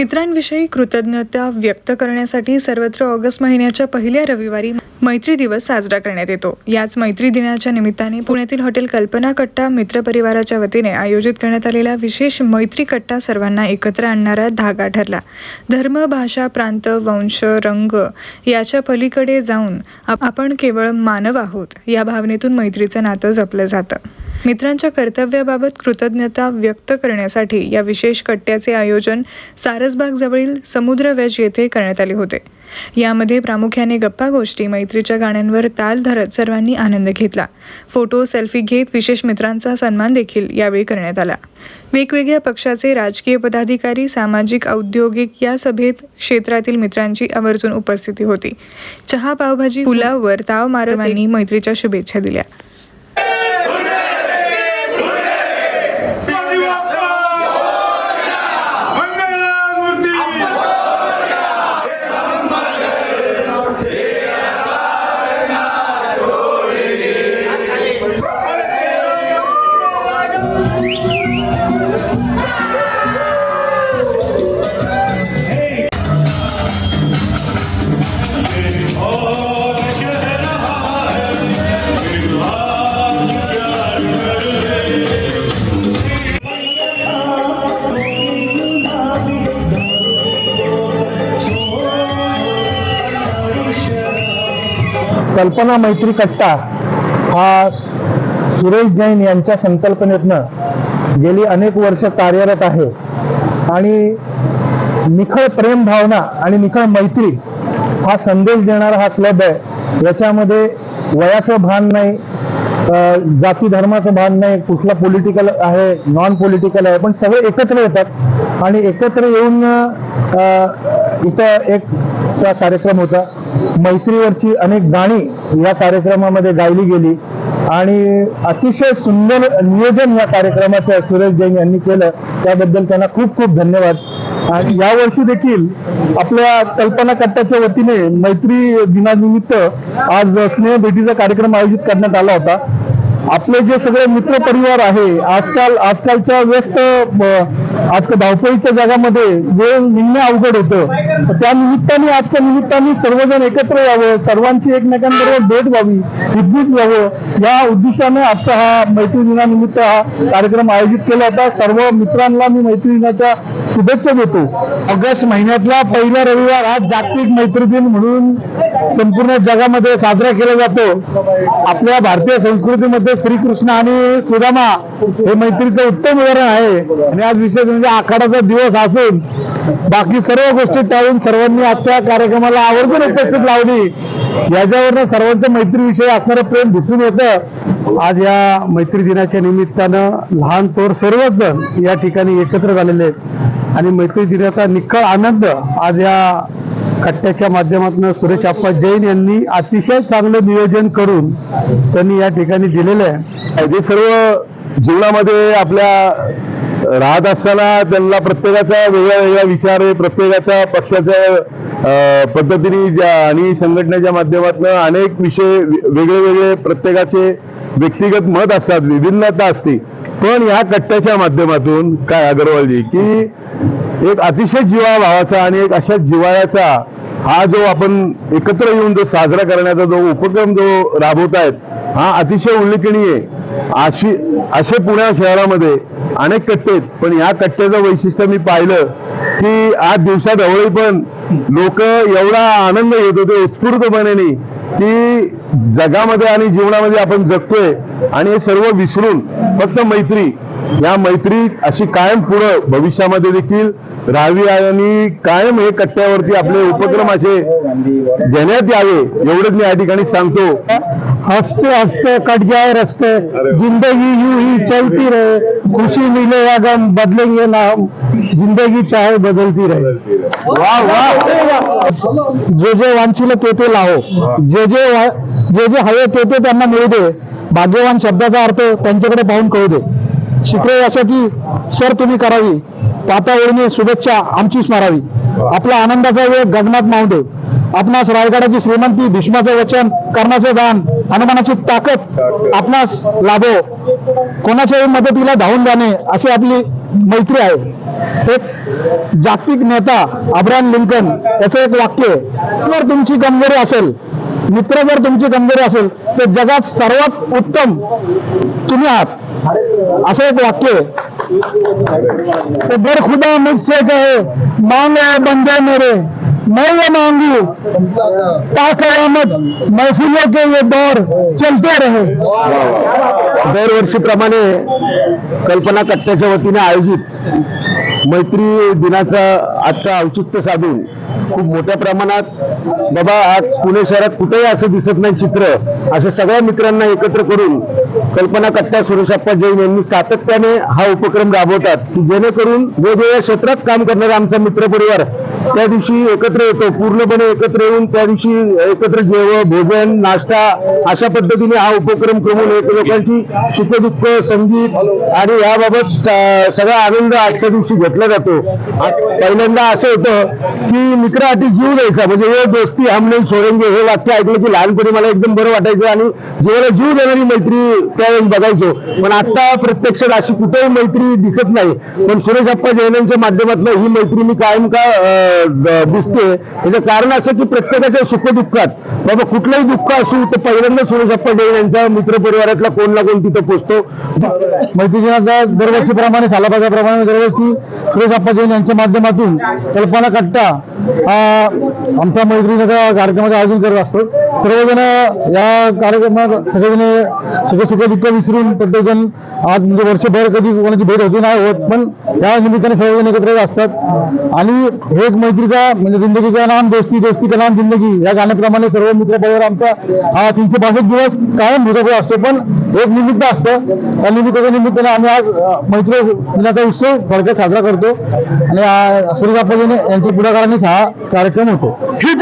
मित्रांविषयी कृतज्ञता व्यक्त करण्यासाठी सर्वत्र ऑगस्ट महिन्याच्या पहिल्या रविवारी मैत्री दिवस साजरा करण्यात येतो. याच मैत्री दिनाच्या निमित्ताने पुण्यातील हॉटेल कल्पना कट्टा मित्र परिवाराच्या वतीने आयोजित करण्यात आलेला विशेष मैत्री कट्टा सर्वांना एकत्र आणणारा धागा ठरला. धर्म भाषा प्रांत वंश रंग याच्या पलीकडे जाऊन आपण केवळ मानव आहोत. या भावनेतून मैत्रीचं नातं जपलं जातं. मित्रांच्या कर्तव्याबाबत कृतज्ञता व्यक्त करण्यासाठी या विशेष कट्ट्याचे आयोजन सारसबाग जवळील समुद्र वेज येथे करण्यात आले होते. यामध्ये प्रामुख्याने गप्पा गोष्टी मैत्रीच्या गाण्यांवर ताल धरत सर्वांनी आनंद घेतला. फोटो सेल्फी घेत विशेष मित्रांचा सन्मान देखील यावेळी करण्यात आला. वेगवेगळ्या पक्षाचे राजकीय पदाधिकारी सामाजिक औद्योगिक या सभेत क्षेत्रातील मित्रांची आवर्जून उपस्थिती होती. चहा पावभाजी पुलाववर ताव मारवांनी मैत्रीच्या शुभेच्छा दिल्या. कल्पना मैत्री कट्टा हा सुरेश जैन यांच्या संकल्पनेतनं गेली अनेक वर्ष कार्यरत आहे. आणि निखळ प्रेम भावना आणि निखळ मैत्री हा संदेश देणारा हा क्लब आहे. याच्यामध्ये वयाचं भान नाही जाती धर्माचं भान नाही कुठला पॉलिटिकल आहे नॉन पॉलिटिकल आहे पण सगळे एकत्र येतात. आणि एकत्र येऊन इथं एक कार्यक्रम होता. मैत्रीवरची अनेक गाणी या कार्यक्रमामध्ये गायली गेली. आणि अतिशय सुंदर नियोजन या कार्यक्रमाचं सुरेश जैन यांनी केलं. त्याबद्दल त्यांना खूप खूप धन्यवाद. आणि यावर्षी देखील आपल्या कल्पना कट्ट्याच्या वतीने मैत्री दिनानिमित्त आज स्नेह भेटीचा कार्यक्रम आयोजित करण्यात आला होता. आपले जे सगळे मित्र परिवार आहे आजच्या आजकालच्या व्यस्त आजकाल धावपळीच्या जगामध्ये वेळ निघणे अवघड होतं. त्या निमित्ताने आजच्या निमित्ताने सर्वजण एकत्र यावं सर्वांची एकमेकांबरोबर भेट व्हावी विद्युत व्हावं या उद्देशाने आजचा हा मैत्री दिनानिमित्त हा कार्यक्रम आयोजित केला. होता सर्व मित्रांना मी मैत्री दिनाच्या शुभेच्छा देतो. ऑगस्ट महिन्यातला पहिला रविवार हा जागतिक मैत्री दिन म्हणून संपूर्ण जगामध्ये साजरा केला जातो. आपल्या भारतीय संस्कृतीमध्ये श्रीकृष्ण आणि सुदामा हे मैत्रीचं उत्तम उदाहरण आहे. आणि आज विशेष म्हणजे आखाडाचा दिवस असून बाकी सर्व गोष्टी टाळून सर्वांनी आजच्या कार्यक्रमाला आवर्जून उपस्थित लावली. याच्यावरनं सर्वांचं मैत्रीविषयी असणारं प्रेम दिसून येतं. आज या मैत्री दिनाच्या निमित्तानं लहान तोर सर्वच जण या ठिकाणी एकत्र झालेले आहेत. आणि मैत्री दिनाचा निखळ आनंद आज या कट्ट्याच्या माध्यमातून सुरेश आप्पा जैन यांनी अतिशय चांगलं नियोजन करून त्यांनी या ठिकाणी दिलेलं आहे. जे सर्व जीवनामध्ये आपल्या राहत असताना त्यांना प्रत्येकाचा वेगळा वेगळा विचार आहे प्रत्येकाचा पक्षाच्या पद्धतीने ज्या- आणि संघटनेच्या माध्यमातून अनेक विषय वेगळे वेगळे प्रत्येकाचे व्यक्तिगत मत असतात विभिन्नता असते. पण या कट्ट्याच्या माध्यमातून काय अगरवालजी की एक अतिशय जीवाभावाचा आणि एक अशा जिवाळ्याचा हा जो आपण एकत्र येऊन जो साजरा करण्याचा जो उपक्रम जो राबवत आहेत हा अतिशय उल्लेखनीय अशी असे पुण्या शहरामध्ये अनेक कट्टे आहेत. पण या कट्ट्याचं वैशिष्ट्य मी पाहिलं की आज दिवसा पण लोक एवढा आनंद घेत होते उत्स्फूर्तपणे की जगामध्ये आणि जीवनामध्ये आपण जगतोय आणि हे सर्व विसरून फक्त मैत्री. या मैत्री अशी कायम पुढं भविष्यामध्ये देखील राहावी आणि कायम हे कट्ट्यावरती आपले उपक्रम असे घेण्यात यावे एवढंच मी या ठिकाणी सांगतो. हंसते हंसते कट जाए रस्ते जिंदगी यूं ही चलती रहे खुशी मिले या गम बदलेंगे ना हम जिंदगी चाहे बदलती रहे। वाह वाह। जे जे वांछिल ते ते लाहो जे जे जे जे हवे ते ते त्यांना मिळू दे. भाग्यवान शब्दाचा अर्थ त्यांच्याकडे पाहून कळू दे. शिकले यासाठी सर तुम्ही करावी. पाता ओळणी शुभेच्छा आमची स्मरावी आपला आनंदाचा वेळ गगनात मावू दे. आपणास रायगडाची श्रीमंती भीष्माचं वचन कर्णाचं दान हनुमानाची ताकद आपणास लाभो. कोणाच्याही मदतीला धावून जाणे अशी आपली मैत्री आहे. एक जागतिक नेता अब्राहम लिंकन याचं एक वाक्य जर तुमची कमजोरी असेल मित्र जर तुमची कमजोरी असेल तर जगात सर्वात उत्तम तुम्ही आहात. असं एक वाक्य आहे. तो बर आहे मुझसे कहे मांगे बंदे मेरे मैं ये मांगू. ताकत महफिलों के ये दौर चलते रहे. दरवर्षीप्रमाणे कल्पना कट्ट्याच्या वतीने आयोजित मैत्री दिनाचा आजचा औचित्य साधून खूप मोठ्या प्रमाणात बाबा आज पुणे शहरात कुठेही असं दिसत नाही चित्र. अशा सगळ्या मित्रांना एकत्र करून कल्पना कट्टा सुरेशप्पा जैन यांनी सातत्याने हा उपक्रम राबवतात की जेणेकरून वेगवेगळ्या क्षेत्रात काम करणारा आमचा मित्रपरिवार त्या दिवशी एकत्र येतो पूर्णपणे एकत्र येऊन त्या दिवशी एकत्र जेवण भोजन नाश्ता अशा पद्धतीने हा उपक्रम करून लोकांची सुखदुःख संगीत आणि याबाबत सगळा आनंद आजच्या दिवशी घेतला जातो. पहिल्यांदा असं होतं की मित्रासाठी जीव द्यायचा म्हणजे हे दोस्ती हम नाही हे वाक्य ऐकलं की लहानपणी मला एकदम बरं वाटायचं आणि जीवाला जीव देणारी मैत्री त्यावेळेस बघायचो. पण आता प्रत्यक्षात अशी कुठेही मैत्री दिसत नाही. पण सुरेश अप्पा जैनांच्या माध्यमातून ही मैत्री मी कायम का दिसते. त्याचं कारण असं की प्रत्येकाच्या सुखदुःखात. बाबा कुठलंही दुःख असू तर पहिल्यांदा सुरेश अप्पा यांच्या यांचा मित्र परिवारातला कोण ना कोण तिथं पोचतो. मैत्रीजीनाचा दरवर्षीप्रमाणे सालाबाजाप्रमाणे दरवर्षी सुरेश अप्पा जैन यांच्या माध्यमातून कल्पना कट्टा हा आमच्या मैत्रिणीचा कार्यक्रमाचं आयोजन करत असतो. सर्वजण या कार्यक्रमात सगळेजण सुख सुख दुःख विसरून प्रत्येकजण आज म्हणजे वर्षभर कधी कोणाची भेट होती नाही होत पण या निमित्ताने सर्वजण एकत्र असतात. आणि हे एक मैत्रीचा म्हणजे जिंदगी का नाम दोस्ती दोस्ती का नाम जिंदगी या गाण्याप्रमाणे सर्व मित्र परिवार आमचा हा तीनशे पासष्ट दिवस कायम भूतपूर असतो पण एक निमित्त असतं. त्या निमित्ताच्या निमित्ताने आम्ही आज मैत्री दिनाचा उत्सव फडक्यात साजरा करतो. आणि सुरेश यांच्या पुढाकारांनी हा कार्यक्रम होतो. ही